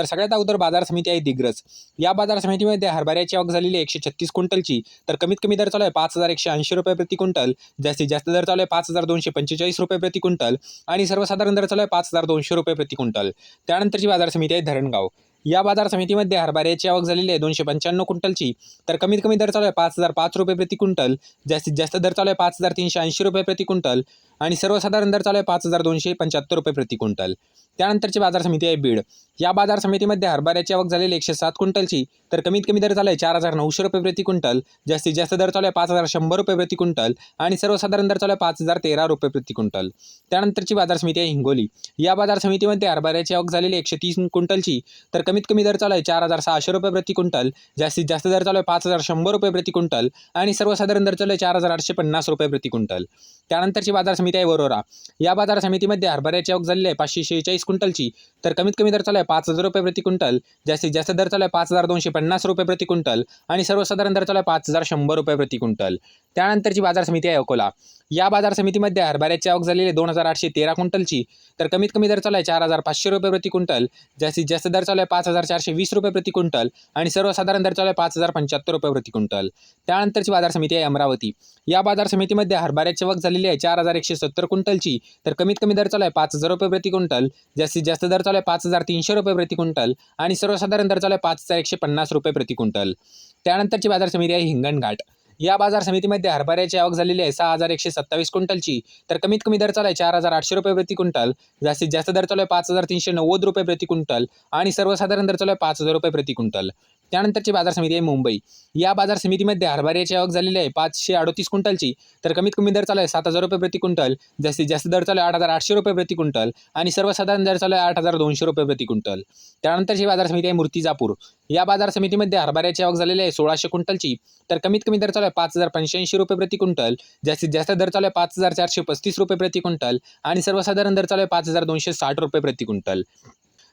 तर सगळ्यात अगोदर बाजार समिती आहे दिग्रज. या बाजार समितीमध्ये हरभऱ्याची आवक झालेली आहे एकशे छत्तीस क्विंटलची. तर कमीत कमी दर चालू आहे पाच हजार एकशे ऐंशी रुपये प्रति क्विंटल. जास्तीत जास्त दर चालू आहे पाच हजार दोनशे पंचेचाळीस रुपये प्रति क्विंटल. आणि सर्वसाधारण दर चालू आहे पाच हजार दोनशे रुपये प्रति क्विंटल. त्यानंतरची बाजार समिती आहे धरणगाव. या बाजार समितीमध्ये हरभऱ्याची आवक झालेली आहे दोनशे पंच्याण्णव क्विंटलची. तर कमीत कमी दर चालू आहे पाच हजार पाच रुपये प्रति क्विंटल. जास्तीत जास्त दर चालू आहे पाच हजार तीनशे ऐंशी रुपये प्रति क्विंटल. आणि सर्वसाधारण दर चालू आहे पाच हजार दोनशे पंच्याहत्तर रुपये प्रति क्विंटल. त्यानंतरची बाजार समिती आहे बीड. या बाजार समितीमध्ये हरभऱ्याची आवक झालेली एकशे सात क्विंटलची. तर कमीत कमी दर चालू आहे चार हजार नऊशे रुपये प्रति क्विंटल. जास्तीत जास्त दर चालू आहे पाच हजार शंभर रुपये प्रति क्विंटल. आणि सर्वसाधारण दर चालू आहे पाच हजार तेरा रुपये प्रति क्विंटल. त्यानंतरची बाजार समिती आहे हिंगोली. या बाजार समितीमध्ये हरभऱ्याची आवक झालेली एकशे तीस क्विंटलची. तर कमीत कमी दर चालू आहे चार हजार सहाशे रुपये प्रति क्विंटल जास्तीत जास्त दर चालू आहे पाच हजार शंभर रुपये प्रति क्विंटल आणि सर्वसाधारण दर चालू आहे चार हजार आठशे पन्नास रुपये प्रति क्विंटल. त्यानंतरची बाजार समिती आहे वरोरा. या बाजार समितीमध्ये हरभऱ्याची आवक झालेली आहे पाचशे शेहेचाळीस क्विंटलची तर कमीत कमी दर चालू आहे पाच हजार रुपये प्रति क्विंटल जास्तीत जास्त दर चालू आहे पाच हजार दोनशे पन्नास रुपये प्रति क्विंटल आणि सर्वसाधारण दर चालू आहे पाच हजार शंभर रुपये प्रति क्विंटल. त्यानंतरची बाजार समिती आहे अकोला. या बाजार समितीमध्ये हरभऱ्याची आवक झालेली दोन हजार आठशे तेरा क्विंटलची तर कमीत कमी दर चालू आहे चार हजार पाचशे रुपये प्रति क्विंटल जास्तीत जास्त दर चालू आहे पाच पाच हजार चारशे वीस रुपये प्रति क्विंटल आणि सर्वसाधारण दर चालू आहे पाच हजार पंच्याहत्तर रुपये प्रति क्विंटल. त्यानंतरची बाजार समिती आहे अमरावती. या बाजार समितीमध्ये हरभऱ्याची वक झालेली आहे चार हजार एकशे सत्तर क्विंटलची. तर कमीत कमी दर चालू आहे पाच हजार रुपये प्रति क्विंटल. जास्तीत जास्त दर चालू आहे पाच हजार तीनशे रुपये प्रति क्विंटल आणि सर्वसाधारण दर चालू आहे पाच हजार एकशे पन्नास रुपये प्रति क्विंटल. त्यानंतरची बाजार समिती आहे हिंगणघाट. या बाजार समितीमध्ये हरभऱ्याची आवक झालेली आहे. सहा हजार एकशे सत्तावीस क्विंटलची. तर कमीत कमी दर चालू आहे. चार हजार आठशे रुपये प्रति क्विंटल. जास्तीत जास्त दर चालू आहे पाच हजार तीनशे नव्वद रुपये प्रति क्विंटल. आणि सर्वसाधारण दर चालू आहे पाच हजार रुपये प्रति क्विंटल. त्यानंतरची बाजार समिती आहे मुंबई. या बाजार समितीमध्ये हरभऱ्याची आवक झालेली आहे पाचशे अडतीस क्विंटलची. तर कमीत कमी दर चालू आहे सात हजार रुपये प्रति क्विंटल. जास्तीत जास्त दर चालू आहे आठ हजार आठशे रुपये प्रति क्विंटल. आणि सर्वसाधारण दर चालू आहे आठ हजार दोनशे रुपये प्रति क्विंटल. त्यानंतरची बाजार समिती आहे मूर्तिजापूर. या बाजार समितीमध्ये हरभऱ्याची आवक झालेली आहे सोळाशे क्विंटलची. तर कमीत कमी दर चालू आहे पाच हजार पंच्याऐंशी रुपये प्रति क्विंटल जास्तीत जास्त दर चालू आहे पाच हजार चारशे पस्तीस रुपये प्रति क्विंटल आणि सर्वसाधारण दर चालू आहे पाच हजार दोनशे साठ रुपये प्रति क्विंटल.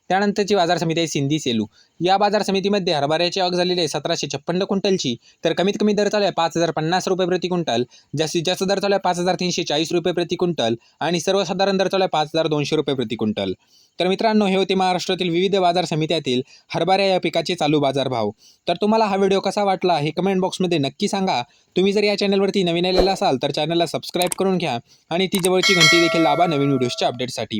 त्यानंतरची बाजार समिती आहे सिंधी सेलू. या बाजार समितीमध्ये हरभऱ्याची आवक झालेली आहे सतराशे छप्पन्न क्विंटलची. तर कमीत कमी दर चालू आहे पाच हजार पन्नास रुपये प्रति क्विंटल. जास्तीत जास्त दर चालू आहे पाच हजार तीनशे चाळीस रुपये प्रति क्विंटल आणि सर्वसाधारण दर चालू आहे पाच हजार दोनशे रुपये प्रति क्विंटल. तर मित्रांनो हे होते महाराष्ट्रातील विविध बाजार समित्यातील हरभऱ्या या पिकाचे चालू बाजारभाव. तर तुम्हाला हा व्हिडिओ कसा वाटला हे कमेंट बॉक्समध्ये नक्की सांगा. तुम्ही जर या चॅनलवरती नवीन आलेला असाल तर चॅनलला सबस्क्राईब करून घ्या आणि ती जवळची घंटी देखील लाभा नवीन व्हिडिओजच्या अपडेटसाठी